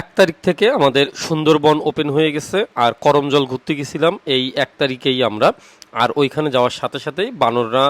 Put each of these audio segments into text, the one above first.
এক তারিখ থেকে আমাদের সুন্দরবন ওপেন হয়ে গেছে, আর করমজল ঘুরতে গেছিলাম, এই এক তারিখেই আমরা। আর ওইখানে যাওয়ার সাথে সাথেই বানররা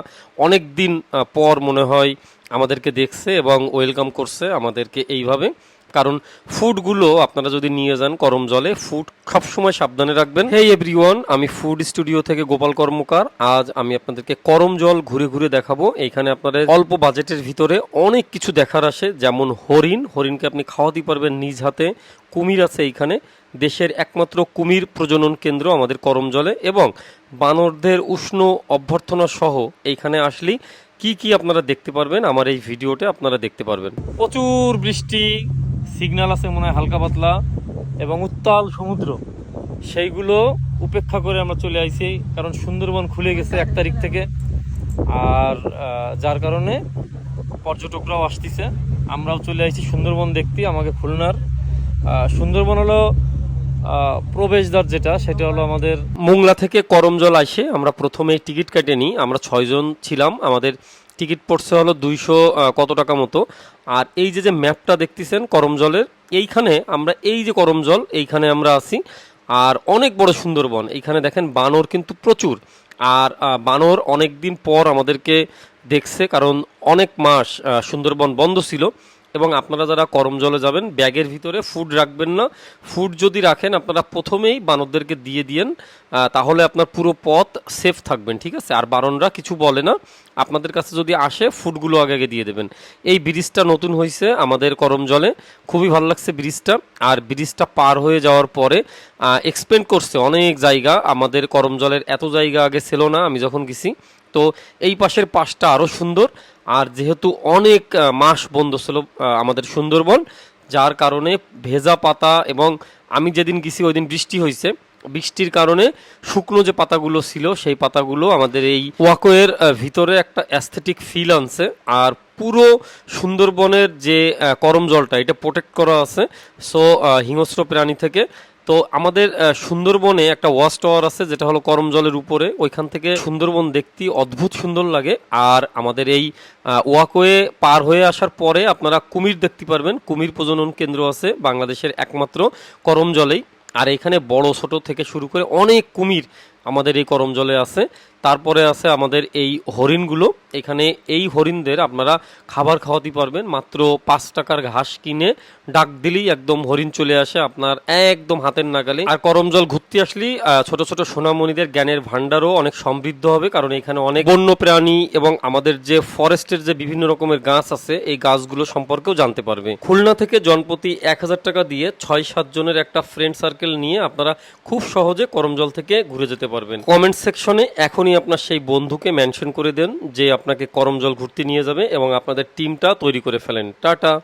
অনেক দিন পর মনে হয় আমাদেরকে দেখছে এবং ওয়েলকাম করছে আমাদেরকে এইভাবে। কারণ ফুডগুলো আপনারা যদি নিয়ে যান করম জলে ফুড সবসময় সাবধানে রাখবেন। হেই এভরিওয়ান আমি ফুড স্টুডিও থেকে গোপাল কর্মকার। আজ আমি আপনাদেরকে করম জল ঘুরে ঘুরে দেখাবো। এইখানে আপনাদের অল্প বাজেটের ভিতরে অনেক কিছু দেখার আসে যেমন হরিণ। হরিণকে আপনি খাওয়াতে পারবেন নিজ হাতে। কুমির আছে এইখানে। দেশের একমাত্র কুমির প্রজনন কেন্দ্র আমাদের করম জলে। এবং বানরদের উষ্ণ অভ্যর্থনা সহ এইখানে আসলেই কি কি আপনারা দেখতে পারবেন আমার এই ভিডিওতে আপনারা দেখতে পারবেন। প্রচুর বৃষ্টি সিগন্যাল আছে মনে হয় হালকা পাতলা এবং উত্তাল সমুদ্র। সেইগুলো উপেক্ষা করে আমরা চলে আইছি, কারণ সুন্দরবন খুলে গেছে এক তারিখ থেকে। আর যার কারণে পর্যটকরাও আসতেছে। আমরাও চলে আইছি সুন্দরবন দেখতে, আমাকে খুলনার। সুন্দরবন হলো প্রবেশদ্বার যেটা, সেটা হলো আমাদের মোংলা থেকে করমজল আসে আমরা প্রথমে টিকিট কেটে নিই আমরা ছয়জন ছিলাম। আমাদের টিকিট পড়ছে হলো দুইশো কত টাকা মতো। আর এই যে যে ম্যাপটা দেখতেছেন করমজলের এইখানে আমরা এই যে করমজল এইখানে আমরা আছি। আর অনেক বড় সুন্দরবন, এইখানে দেখেন বানর কিন্তু প্রচুর। আর বানর অনেক দিন পর আমাদেরকে দেখছে, কারণ অনেক মাস সুন্দরবন বন্ধ ছিল। এবং আপনারা যারা করম জলে যাবেন, ব্যাগের ভিতরে ফুড রাখবেন না। ফুড যদি রাখেন, আপনারা প্রথমেই বানরদেরকে দিয়ে দিয়েন তাহলে আপনার পুরো পথ সেফ থাকবেন, ঠিক আছে? আর বারণরা কিছু বলে না। আপনাদের কাছে যদি আসে ফুডগুলো আগে আগে দিয়ে দেবেন। এই ব্রিজটা নতুন হয়েছে আমাদের করম জলে। খুবই ভালো লাগছে ব্রিজটা। আর ব্রিজটা পার হয়ে যাওয়ার পরে এক্সপেন্ড করছে অনেক জায়গা। আমাদের করম জলের এত জায়গা আগে ছিল না, আমি যখন গেছি। তো এই পাশের পাশটা আরও সুন্দর। আর যেহেতু অনেক মাস বন্ধ ছিল আমাদের সুন্দরবন, যার কারণে ভেজা পাতা এবং আমি যেদিন গেছি ওই দিন বৃষ্টি হয়েছে। বৃষ্টির কারণে শুকনো যে পাতাগুলো ছিল, সেই পাতাগুলো আমাদের এই ওয়াকোয়ের ভিতরে একটা অ্যাস্থেটিক ফিল আনছে। আর পুরো সুন্দরবনের যে করম জলটা এটা প্রোটেক্ট করা আছে। সো হিংস্র প্রাণী থেকে তো আমাদের সুন্দরবনে একটা ওয়াচ টাওয়ার আছে, যেটা হলো করম জলের উপরে। ওইখান থেকে সুন্দরবন দেখতে অদ্ভুত সুন্দর লাগে। আর আমাদের এই ওয়াকওয়ে পার হয়ে আসার পরে আপনারা কুমির দেখতে পারবেন। কুমির প্রজনন কেন্দ্র আছে, বাংলাদেশের একমাত্র করমজলেই। আর এখানে বড় ছোট থেকে শুরু করে অনেক কুমির আমাদের এই করম জলে আছে। তারপরে আছে আমাদের এই হরিণগুলো। এখানে এই হরিণদের আপনারা খাবার খাওয়াতে পারবেন। মাত্র পাঁচ টাকার ঘাস কিনে ডাক দিলেই একদম হরিণ চলে আসে আপনার একদম হাতের নাগালে। আর করম জল ঘুরতে আসলেই ছোট ছোট সোনামণিদের জ্ঞানের ভান্ডারও অনেক সমৃদ্ধ হবে। কারণ এখানে অনেক বন্য প্রাণী এবং আমাদের যে ফরেস্টের যে বিভিন্ন রকমের গাছ আছে, এই গাছগুলো সম্পর্কেও জানতে পারবে। খুলনা থেকে জনপ্রতি এক হাজার টাকা দিয়ে ছয় সাত জনের একটা ফ্রেন্ড সার্কেল নিয়ে আপনারা খুব সহজে করমজল থেকে ঘুরে যেতে পারবেন। কমেন্ট সেকশনে এখনই আপনার সেই বন্ধুকে মেনশন করে দেন যে আপনাকে করমজল ঘুরতে নিয়ে যাবে এবং আপনাদের টিমটা তৈরি করে ফেলেন। টাটা।